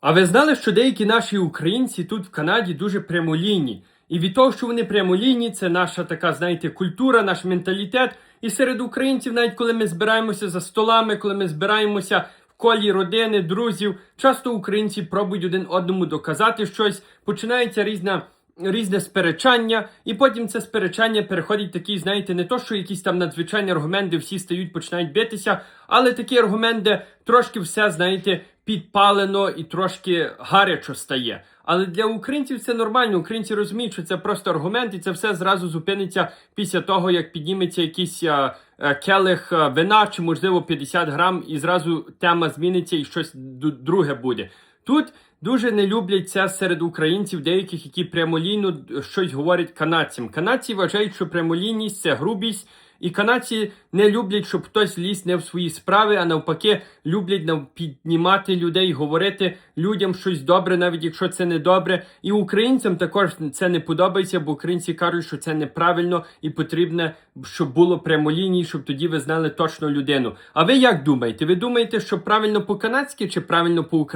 А ви знали, що деякі наші українці тут в Канаді дуже прямолінні? І від того, що вони прямолінні, це наша така, знаєте, культура, наш менталітет. І серед українців, навіть коли ми збираємося за столами, коли ми збираємося в колі родини, друзів, часто українці пробують один одному доказати щось, починається різна. Різне сперечання, і потім це сперечання переходить в такий, знаєте, не то, що якісь там надзвичайні аргументи, всі стають, починають битися, але такі аргументи, трошки все, знаєте, підпалено і трошки гарячо стає. Але для українців це нормально. Українці розуміють, що це просто аргумент, і це все зразу зупиниться після того, як підніметься якийсь а, а, келих а, вина чи, можливо, 50 грам, і зразу тема зміниться і щось друге буде. Тут дуже не люблять це серед українців, деяких, які прямолінно щось говорять канадцям. Канадці вважають, що прямолінність це грубість. І канадці не люблять, щоб хтось ліз не в свої справи, а навпаки, люблять піднімати людей, говорити людям щось добре, навіть якщо це не добре. І українцям також це не подобається, бо українці кажуть, що це неправильно і потрібно, щоб було прямолінії, щоб тоді ви знали точно людину. А ви як думаєте? Ви думаєте, що правильно по-канадськи чи правильно по-українськи?